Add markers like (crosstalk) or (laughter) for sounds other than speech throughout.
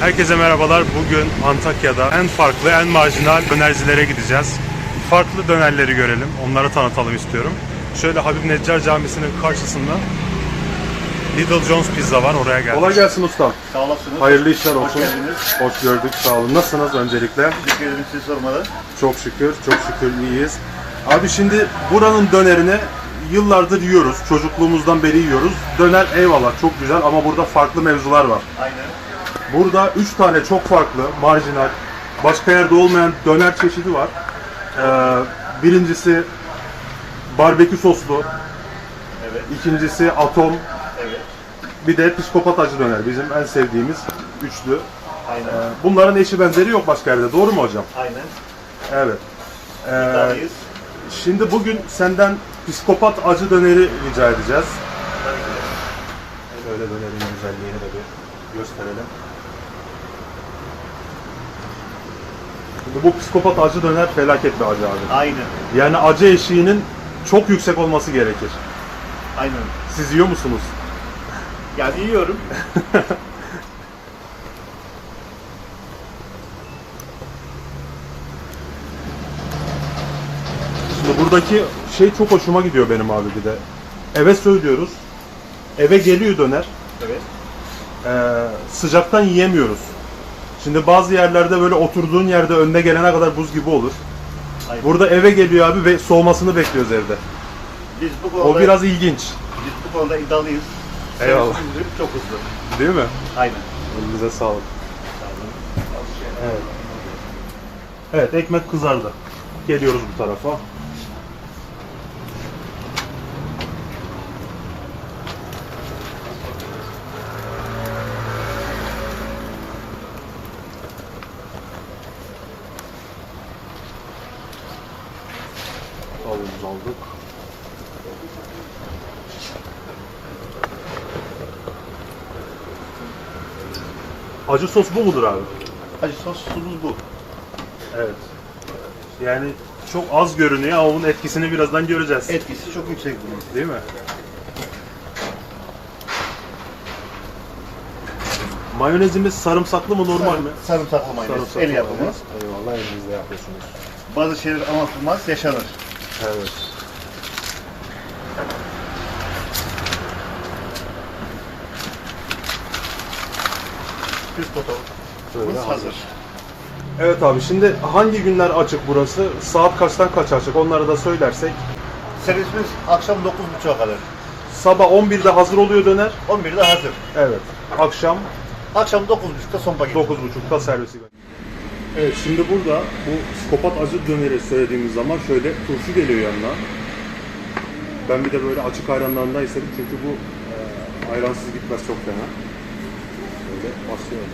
Herkese merhabalar. Bugün Antakya'da en farklı, en marjinal dönercilere gideceğiz. Farklı dönerleri görelim. Onları tanıtalım istiyorum. Şöyle Habib Neccar Camisi'nin karşısında Little John's Pizza var. Oraya geldik. Kolay gelsin ustam. Sağ olasınız. Hayırlı işler Hoş olsun. geldiniz. Hoş gördük. Sağ olun. Nasılsınız öncelikle? Teşekkür ederim sizi sormalı. Çok şükür. Çok şükür iyiyiz. Abi şimdi buranın dönerini yıllardır yiyoruz. Çocukluğumuzdan beri yiyoruz. Döner eyvallah çok güzel ama burada farklı mevzular var. Aynen. Burada 3 tane çok farklı, marjinal, başka yerde olmayan döner çeşidi var. Ee, birincisi barbekü soslu, Evet. ikincisi atom, Evet. bir de psikopat acı döner. Bizim en sevdiğimiz üçlü. Aynen. Ee, Bunların eşi benzeri yok başka yerde. Doğru mu hocam? Aynen. Evet. Ee, şimdi bugün senden psikopat acı döneri rica edeceğiz. Tabii ki. Şöyle dönerin güzelliğini de bir gösterelim. Bu psikopat acı döner felaket bir acı abi. Aynen. Yani acı eşiğinin çok yüksek olması gerekir. Aynen. Siz yiyor musunuz? (laughs) Yani yiyorum. (laughs) Şimdi buradaki şey çok hoşuma gidiyor benim abi bir de. Eve söylüyoruz. Eve geliyor döner. Evet. Ee, sıcaktan yiyemiyoruz. Şimdi bazı yerlerde böyle oturduğun yerde önüne gelene kadar buz gibi olur. Aynen. Burada eve geliyor abi ve soğumasını bekliyoruz evde. Biz bu konuda, O biraz ilginç. biz bu konuda iddialıyız. Eyvallah. Servisimiz Çok hızlı. Değil mi? Aynen. Elinize sağlık. Evet. Evet ekmek kızardı. Geliyoruz bu tarafa. Acı sos bu mudur abi? Acı sosumuz bu. Evet. Yani çok az görünüyor ama bunun etkisini birazdan göreceğiz. Etkisi çok yüksek bunun. Değil mi? Mayonezimiz sarımsaklı mı normal mi? Sarımsaklı mayonez. El yapımı. Eyvallah elinizde yapıyorsunuz. Bazı şeyler anlatılmaz, yaşanır. Evet. Biz Şöyle fotoğrafımız hazır. Evet abi şimdi hangi günler açık burası? Saat kaçtan kaç açık? Onları da söylersek. Servisimiz akşam 9.30'a kadar. Sabah 11'de hazır oluyor döner. 11'de hazır. Evet. Akşam Akşam 9.30'da son paket. 9.30'da servisi Evet şimdi burada bu psikopat acı döneri söylediğimiz zaman şöyle turşu geliyor yanına. Ben bir de böyle açık ayranlarından istedim çünkü bu e, ayransız gitmez çok fena. Böyle basıyorum.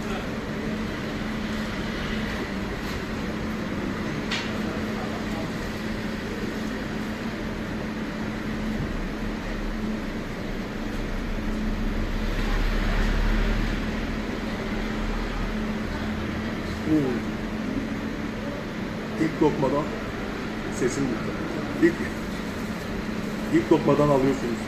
İlk lokmadan sesim gitti. İlk, ilk lokmadan alıyorsunuz.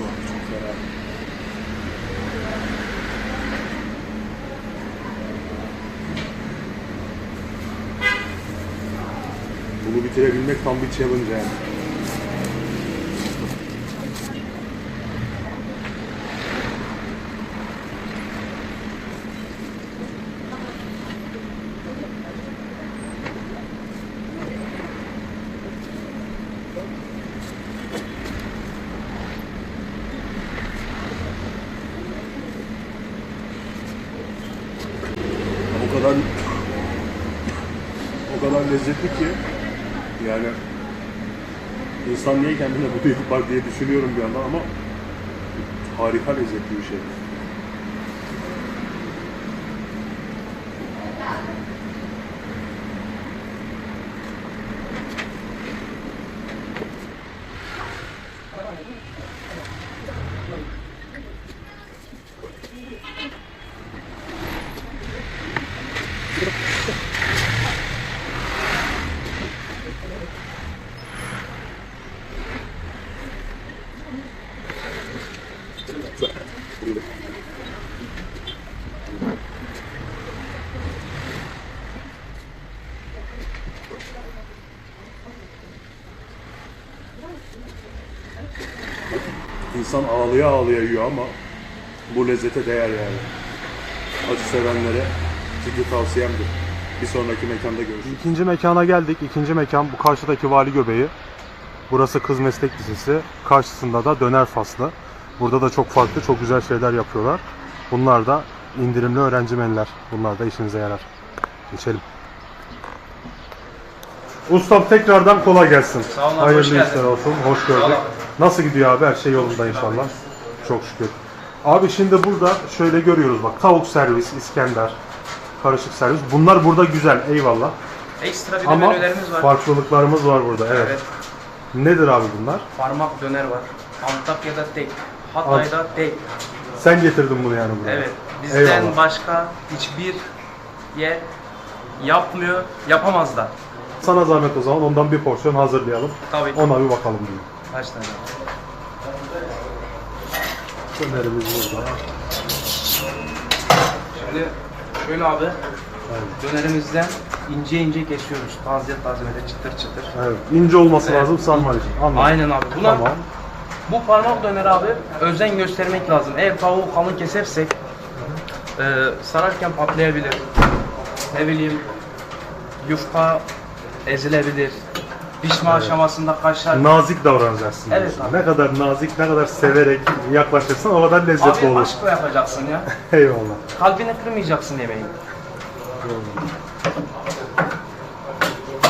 Oh, çok fena. Bunu bitirebilmek tam bir challenge yani. O kadar o kadar lezzetli ki yani insan niye kendine bunu yapar diye düşünüyorum bir yandan ama harika lezzetli bir şey. İnsan ağlaya ağlaya yiyor ama bu lezzete değer yani. Acı sevenlere ciddi tavsiyemdir. Bir sonraki mekanda görüşürüz. İkinci mekana geldik. İkinci mekan bu karşıdaki Vali Göbeği. Burası Kız Meslek Lisesi. Karşısında da Döner Faslı. Burada da çok farklı, çok güzel şeyler yapıyorlar. Bunlar da indirimli öğrenci menüler. Bunlar da işinize yarar. Geçelim. Ustam tekrardan kolay gelsin. Sağ olun Hayırlı hoş geldin. işler olsun. Hoş gördük. Nasıl gidiyor abi? Her şey yolunda inşallah. Çok şükür. Abi şimdi burada şöyle görüyoruz bak. Tavuk servis, İskender, karışık servis. Bunlar burada güzel. Eyvallah. Ekstra bir de Ama menülerimiz var. farklılıklarımız var burada. Evet. Evet. Nedir abi bunlar? Parmak döner var. Antakya'da tek. Hatay'da tek. Sen getirdin bunu yani buraya. Evet. Bizden Eyvallah. başka hiçbir yer yapmıyor, yapamaz da. Sana zahmet o zaman ondan bir porsiyon hazırlayalım. Tabii. Ona bir bakalım diye. Kaç tane? Dönerimiz burada. Şimdi şöyle abi. Dönerimizden ince ince kesiyoruz. Taze böyle çıtır çıtır. Evet. İnce olması Evet. lazım sarma için. Anladım. Aynen abi. Buna Tamam. bu parmak döner abi özen göstermek lazım. Eğer tavuğu kalın kesersek e, sararken patlayabilir. Ne bileyim yufka ezilebilir. Pişme aşamasında kaşar. Nazik davranacaksın. Evet diyorsun. abi. Ne kadar nazik, ne kadar severek yaklaşırsan o kadar lezzetli Abi olur. aşkla yapacaksın ya. (laughs) Eyvallah. Kalbini kırmayacaksın yemeğin.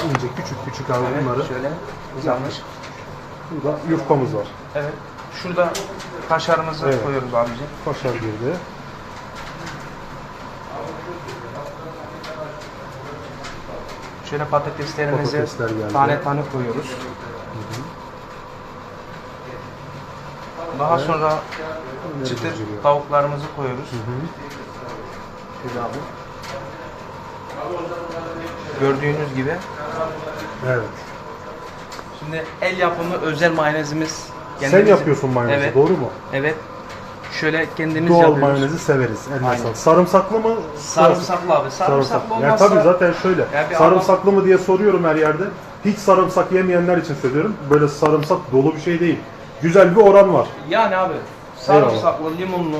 İnce küçük küçük abi Evet, bunları. şöyle yanlış. Burada yufkamız var. Evet. Şurada kaşarımızı Evet. koyuyoruz abicim. Kaşar girdi. Şöyle patateslerimizi Patatesler geldi. tane tane koyuyoruz. Daha sonra çıtır tavuklarımızı koyuyoruz. Şöyle abi. Gördüğünüz gibi. Evet. Şimdi el yapımı özel mayonezimiz. Sen yapıyorsun mayonezi Evet. doğru mu? Evet. Şöyle kendimiz Doğal yapıyoruz. mayonezi severiz. Eline Aynen. sağlık. Sarımsaklı mı? Sarımsaklı abi. Sarımsaklı Yani olmazsa tabii zaten şöyle. Ya bir sarımsaklı mı diye soruyorum her yerde. Hiç sarımsak yemeyenler için söylüyorum. Böyle sarımsak dolu bir şey değil. Güzel bir oran var. yani abi sarımsaklı, limonlu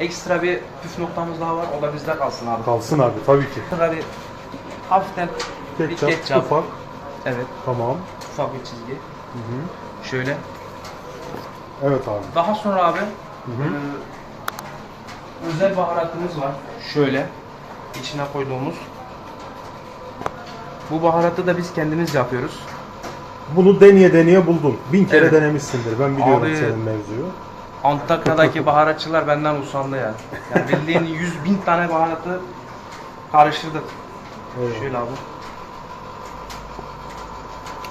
ekstra bir püf noktamız daha var. O da bizde kalsın abi. Kalsın abi tabii ki. Bir hafiften bir Ketçap, ketçap. ufak. Evet. Tamam. Ufak bir çizgi. Şöyle. Evet abi. Daha sonra abi e, özel baharatımız var. Şöyle içine koyduğumuz. Bu baharatı da biz kendimiz yapıyoruz. Bunu deneye deneye buldun. Bin kere Evet. denemişsindir. Ben biliyorum Abi- senin mevzuyu. Antakya'daki baharatçılar benden usandı ya. Yani bildiğin (laughs) 100 bin tane baharatı karıştırdık. Eyvallah. Şöyle abi.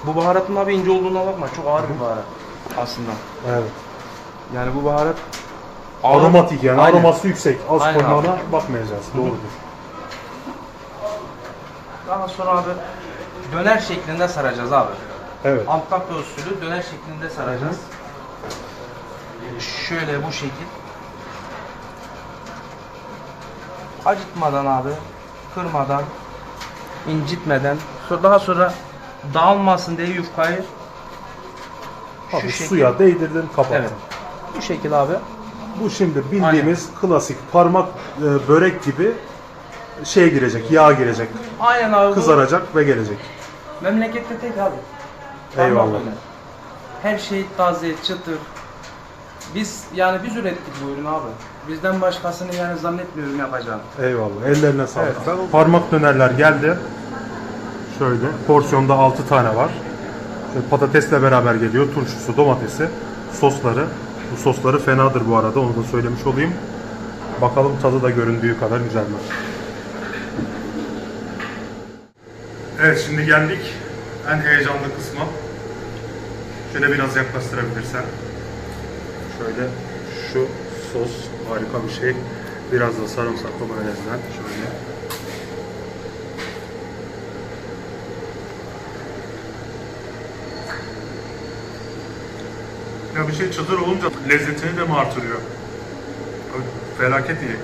Bu baharatın abi ince olduğuna bakma. Çok ağır bir baharat aslında. Evet. Yani bu baharat Aromatik yani. Aynen. Aroması yüksek. Az Aynen koymana bakmayacağız. Doğrudur. Daha sonra abi döner şeklinde saracağız abi. Evet. Antakya usulü döner şeklinde saracağız. Şöyle bu şekil. Acıtmadan abi, kırmadan, incitmeden, sonra daha sonra dağılmasın diye yufkayı şu Abi şekil. suya değdirdin kapattın. Evet. Bu şekil abi. Bu şimdi bildiğimiz klasik parmak e, börek gibi şey girecek, yağ girecek, Aynen abi. bu kızaracak ve gelecek. Memlekette tek abi. Eyvallah. Döner. Her şey taze, çıtır. Biz yani biz ürettik bu ürünü abi. Bizden başkasını yani zannetmiyorum yapacağını. Eyvallah. Ellerine sağlık. Evet, ben Parmak dönerler geldi. Şöyle porsiyonda 6 tane var. Şöyle patatesle beraber geliyor. Turşusu, domatesi, sosları. Bu sosları fenadır bu arada. Onu da söylemiş olayım. Bakalım tadı da göründüğü kadar güzel mi? Evet şimdi geldik en heyecanlı kısma. Şöyle biraz yaklaştırabilirsen. Şöyle şu sos harika bir şey. Biraz da sarımsaklı mayonezden şöyle. Ya bir şey çıtır olunca lezzetini de mi artırıyor? Felaket iyi.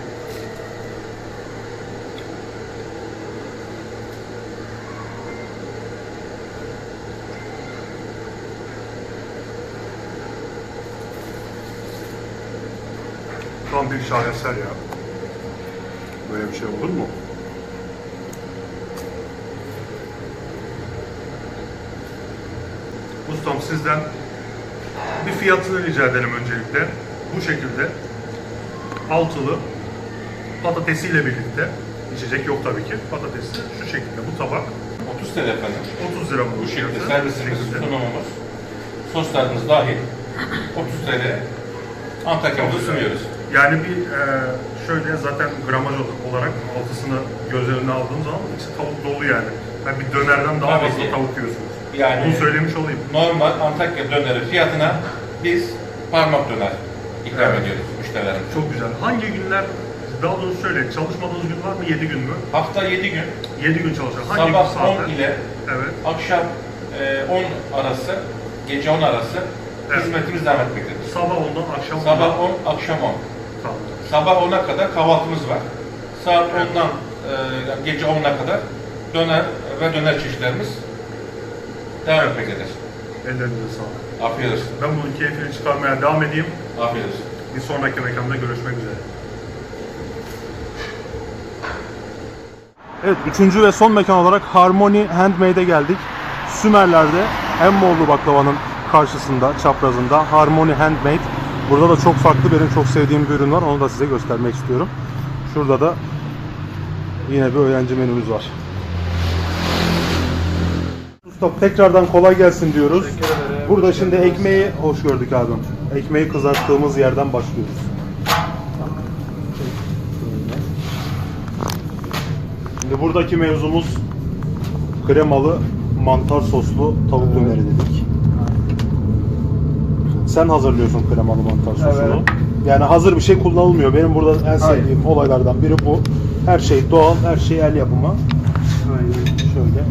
Tam bir şaheser ya. Böyle bir şey olur mu? Ustam sizden bir fiyatını rica edelim öncelikle. Bu şekilde altılı patatesiyle birlikte içecek yok tabii ki. Patatesi şu şekilde bu tabak 30 TL efendim. 30 lira bu Bu şekilde fiyatı. servisimiz, sunumumuz, soslarımız dahil 30 TL Antakya'mızda sunuyoruz. Yani bir e, şöyle zaten gramaj olarak altısını göz önüne aldığım zaman içi tavuk dolu yani. Yani bir dönerden daha Tabii fazla ki. tavuk yiyorsunuz. Yani- Bunu söylemiş olayım. Normal Antakya döneri fiyatına biz parmak döner ikram Evet. ediyoruz müşterilerimize. Çok güzel. Hangi günler, daha doğrusu söyle, çalışmadığınız gün var mı? 7 gün mü? Hafta 7 gün 7 gün çalışan. Hangi gün sabah saatte? 10 ile Evet. akşam e, 10 arası, gece 10 arası Evet. hizmetimiz devam etmektedir. Sabah 10'dan akşam 10'dan. Sabah 10, akşam 10. Tamam. Sabah 10'a kadar kahvaltımız var. Saat 10'dan e, gece 10'a kadar döner ve döner çeşitlerimiz devam etmektedir. Ellerinize sağlık. Afiyet olsun. Ben bunun keyfini çıkarmaya devam edeyim. Afiyet olsun. Bir sonraki mekanda görüşmek üzere. Evet, üçüncü ve son mekan olarak Harmony Handmade'e geldik. Sümerler'de Emmoğlu baklavanın karşısında, çaprazında Harmony Handmade. Burada da çok farklı benim çok sevdiğim bir ürün var. Onu da size göstermek istiyorum. Şurada da yine bir öğrenci menümüz var. Usta tekrardan kolay gelsin diyoruz. Burada şimdi ekmeği hoş gördük abim. Ekmeği kızarttığımız yerden başlıyoruz. Şimdi buradaki mevzumuz kremalı mantar soslu tavuk döneri dedik. Sen hazırlıyorsun kremalı mantar sosunu. Evet. Yani hazır bir şey kullanılmıyor. Benim burada en sevdiğim olaylardan biri bu. Her şey doğal, her şey el yapımı. Aynen. Şöyle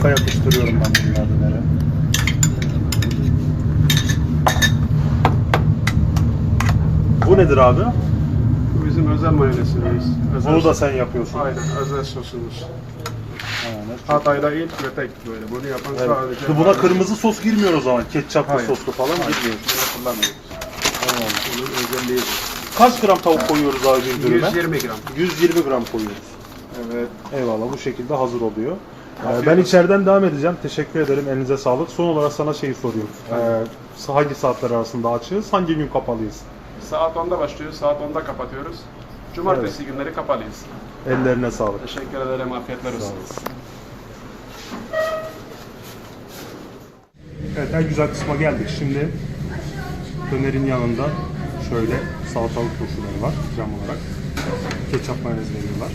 Harika yapıştırıyorum ben bunları. Bu nedir abi? Bu bizim özel mayonezimiz. Özel Bunu da sen yapıyorsun. Aynen özel sosumuz. Aynen. Hatay'da ilk ve tek böyle. Bunu yapan Evet. sadece... Buna kırmızı sos girmiyor o zaman. Ketçaplı Hayır. soslu falan girmiyor. Bunu kullanmıyoruz. Tamam. Bunun özelliği Kaç gram tavuk koyuyoruz abi bir dürüme? 120 gram. 120 gram koyuyoruz. Evet. Eyvallah bu şekilde hazır oluyor. Ee, ben içeriden devam edeceğim. Teşekkür ederim. Elinize sağlık. Son olarak sana şeyi soruyorum. Ee, hangi saatler arasında açığız? Hangi gün kapalıyız? Saat 10'da başlıyor, saat 10'da kapatıyoruz. Cumartesi günleri kapalıyız. Ellerine sağlık. Teşekkür ederim, afiyetler olsun. Evet en güzel kısma geldik. Şimdi dönerin yanında şöyle salatalık turşuları var cam olarak. Ketçap mayonez veriyorlar.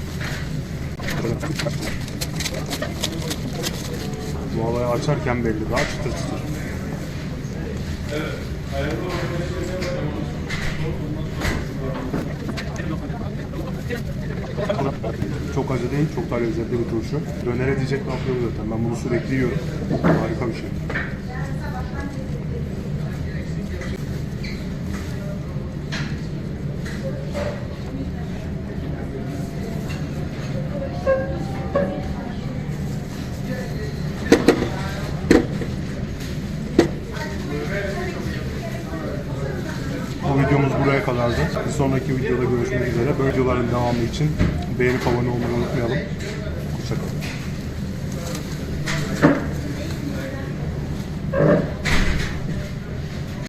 Olayı açarken belli daha çıtır çıtır. Çok acı değil, çok da lezzetli bir turşu. Dönere diyecek laf yok zaten. Ben bunu sürekli yiyorum. Harika bir şey. Bu videomuz buraya kadardı. Bir sonraki videoda görüşmek üzere. Böyle videoların devamı için beğenip abone olmayı unutmayalım. Hoşçakalın.